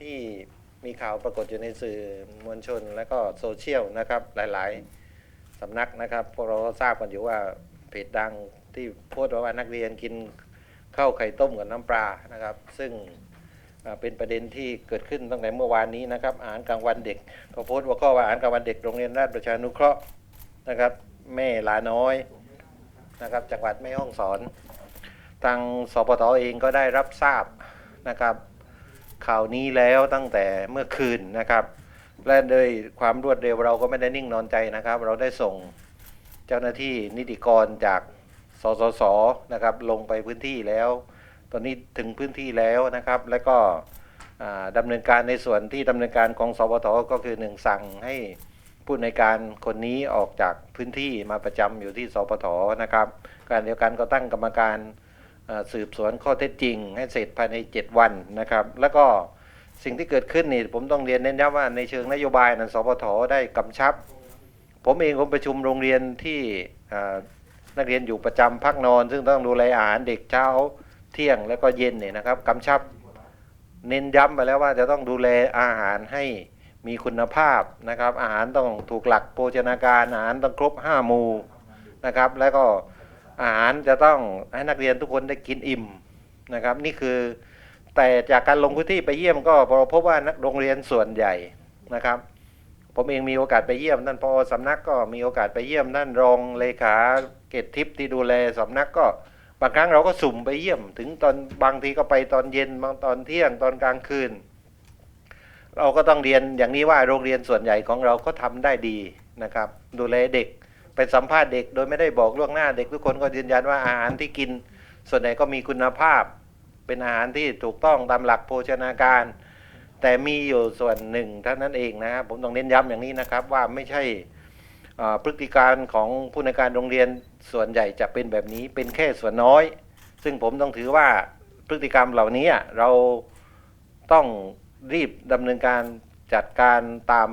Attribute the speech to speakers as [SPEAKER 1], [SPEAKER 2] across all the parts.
[SPEAKER 1] ที่มีข่าวปรากฏอยู่ในสื่อมวลชน และก็โซเชียลนะครับหลายๆสำนักนะครับพวกเราก็ทราบกันอยู่ว่าเพจดังที่พสต์ว่านักเรียนกินข้าวไข่ต้มกับน้ำปลานะครับ ซึ่งเป็นประเด็นที่เกิดขึ้นตั้งแต่เมื่อวานนี้นะครับอาหารกลางวันเด็กเขาโพสต์ว่าข้อว่าอาหารกลางวันเด็กโรงเรียนราชประชานุเคราะห์นะครับ แม่ลาน้อยนะครับจังหวัดแม่ฮ่องสอน ทางสปทเองก็ได้รับทราบนะครับ ข่าวนี้แล้วตั้งแต่เมื่อคืนนะครับ และโดยความรวดเร็วเราก็ไม่ได้นิ่งนอนใจนะครับ เราได้ส่งเจ้าหน้าที่นิติกรจากสสสนะครับลงไปพื้นที่แล้ว ตอนนี้ถึงพื้นที่แล้วนะครับ แล้วก็อ่าดำเนินการในส่วนที่ดำเนินการของสปทก็คือหนึ่งสั่งให้ผู้ในการคนนี้ออกจากพื้นที่มาประจำอยู่ที่สปทนะครับ การเดียวกันก็ตั้งกรรมการ สืบสวนข้อเท็จจริง ให้เสร็จภายใน 7 วันนะครับ แล้วก็สิ่งที่เกิดขึ้นนี่ผมต้องเรียนเน้นย้ำว่าในเชิงนโยบายนั้นสปทได้กำชับ ผมเองผมประชุมโรงเรียนที่นักเรียนอยู่ประจำพักนอน ซึ่งต้องดูแลอาหารเด็กเช้าเที่ยงแล้วก็เย็นเนี่ยนะครับกำชับ เน้นย้ำไปแล้วว่าจะต้องดูแลอาหารให้มีคุณภาพนะครับ อาหารต้องถูกหลักโภชนาการอาหารต้องครบห้าหมู่นะครับ แล้วก็ อาหารจะต้องให้นักเรียนทุกคนได้กินอิ่มนะครับ นี่คือแต่จากการลงพื้นที่ไปเยี่ยมก็เราพบว่านักโรงเรียนส่วนใหญ่นะครับ ผมเองมีโอกาสไปเยี่ยมท่านพอสำนักก็มีโอกาสไปเยี่ยมท่านรองเลขาเกตทิพย์ที่ดูแลสำนักก็บางครั้งเราก็สุ่มไปเยี่ยม ถึงตอนบางทีก็ไปตอนเย็นบางตอนเที่ยงตอนกลางคืน เราก็ต้องเรียนอย่างนี้ว่าโรงเรียนส่วนใหญ่ของเราก็ทำได้ดีนะครับ ดูแลเด็ก ไปสัมภาษณ์เด็กโดยไม่ได้บอกล่วงหน้าเด็กทุกคนก็ยืนยันว่าอาหารที่กิน ส่วนใหญ่ก็มีคุณภาพ เป็นอาหารที่ถูกต้องตามหลักโภชนาการ แต่มีอยู่ส่วนหนึ่งเท่านั้นเองนะครับผมต้องเน้นย้ำอย่างนี้นะครับว่าไม่ใช่อพฤติการของผู้ในการโรงเรียนส่วนใหญ่จะเป็นแบบนี้เป็นแค่ส่วนน้อย ซึ่งผมต้องถือว่าพฤติกรรมเหล่านี้เราต้องรีบดำเนินการจัดการตาม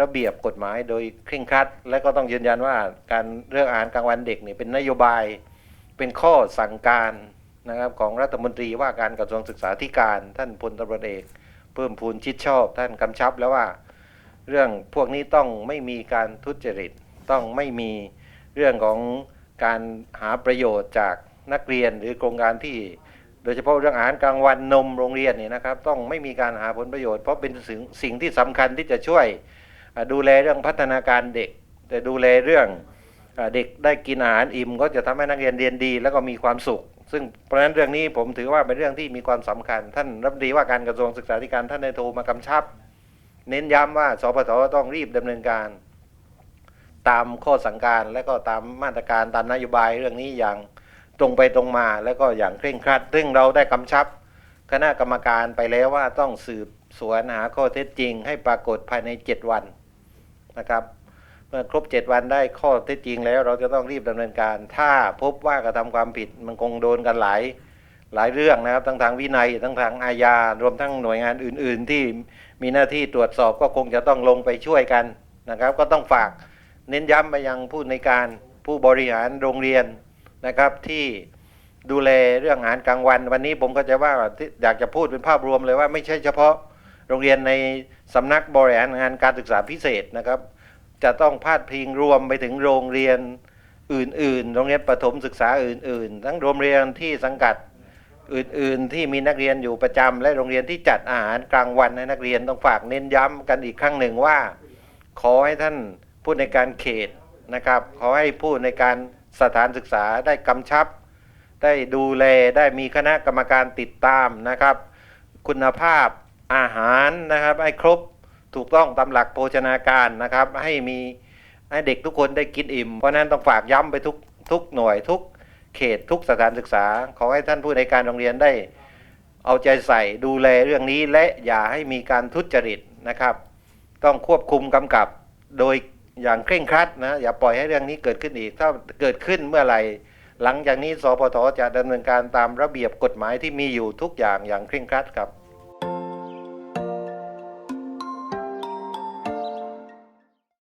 [SPEAKER 1] ระเบียบกฎหมายโดยเคร่งครัด และก็ต้องยืนยันว่าการเรื่องอาหารกลางวันเด็กนี่เป็นนโยบายเป็นข้อสั่งการนะครับของรัฐมนตรีว่าการกระทรวงศึกษาธิการท่านพลตำรวจเอก เพิ่มพูนชิดชอบ ท่านกำชับแล้วว่าเรื่องพวกนี้ต้องไม่มีการทุจริตต้องไม่มีเรื่องของการหาประโยชน์จากนักเรียนหรือโครงการที่ โดยเฉพาะเรื่องอาหารกลางวันนมโรงเรียนเนี่ยนะครับ ต้องไม่มีการหาผลประโยชน์เพราะเป็นสิ่งที่สำคัญที่จะช่วย ดูแลเรื่องพัฒนาการเด็ก แต่ดูแลเรื่องเด็กได้กินอาหารอิ่มก็จะทำให้นักเรียนเรียนดี แล้วก็มีความสุข ซึ่งเพราะฉะนั้นเรื่องนี้ผมถือว่าเป็นเรื่องที่มีความสำคัญ ท่านรัฐมนตรีว่าการกระทรวงศึกษาธิการท่านได้โทรมากำชับ เน้นย้ำว่าสปทต้องรีบดำเนินการ ตามข้อสั่งการและก็ตามมาตรการตามนโยบายเรื่องนี้อย่างตรงไปตรงมาแล้วก็อย่างเคร่งครัด ซึ่งเราได้กำชับ คณะกรรมการไปแล้วว่าต้องสืบสวนหาข้อเท็จจริง ให้ปรากฏภายใน 7 วัน นะครับ เมื่อครบ 7 วันได้ข้อเท็จจริงแล้วเราจะต้องรีบดำเนินการ ถ้าพบว่ากระทำความผิดมันคงโดนกันหลายหลายเรื่องนะครับทั้งทางวินัยทั้งทางอาญารวมทั้งหน่วยงานอื่น ๆ ที่มีหน้าที่ตรวจสอบก็คงจะต้องลงไปช่วยกันนะครับ ก็ต้องฝากเน้นย้ำไปยังผู้ในการผู้บริหารโรงเรียนนะครับที่ดูแลเรื่องอาหารกลางวัน วันนี้ผมก็จะว่าอยากจะพูดเป็นภาพรวมเลยว่าไม่ใช่เฉพาะ โรงเรียนในสำนักบริหารงานการศึกษาพิเศษนะครับ จะต้องพาดพิงรวมไปถึงโรงเรียนอื่น ๆ โรงเรียนประถมศึกษาอื่น ๆ ทั้งโรงเรียนที่สังกัดอื่น ๆ ที่มีนักเรียนอยู่ประจำและโรงเรียนที่จัดอาหารกลางวันให้นักเรียนต้องฝากเน้นย้ำกันอีกครั้งหนึ่งว่า ขอให้ท่านผู้ในการเขตนะครับขอให้ผู้ในการสถานศึกษาได้กำชับ ได้ดูแลได้มีคณะกรรมการติดตามนะครับ คุณภาพ อาหารนะครับให้ครบถูกต้องตามหลักโภชนาการนะครับ ให้มีให้เด็กทุกคนได้กินอิ่ม เพราะนั้นต้องฝากย้ำไปทุกทุกหน่วยทุกเขตทุกสถานศึกษา ขอให้ท่านผู้ในการโรงเรียนได้เอาใจใส่ดูแลเรื่องนี้และอย่าให้มีการทุจริตนะครับ ต้องควบคุมกำกับโดยอย่างเคร่งครัดนะอย่าปล่อยให้เรื่องนี้เกิดขึ้นอีก ถ้าเกิดขึ้นเมื่อไหร่ หลังจากนี้สพทจะดำเนินการตามระเบียบกฎหมายที่มีอยู่ทุกอย่างอย่างเคร่งครัดครับ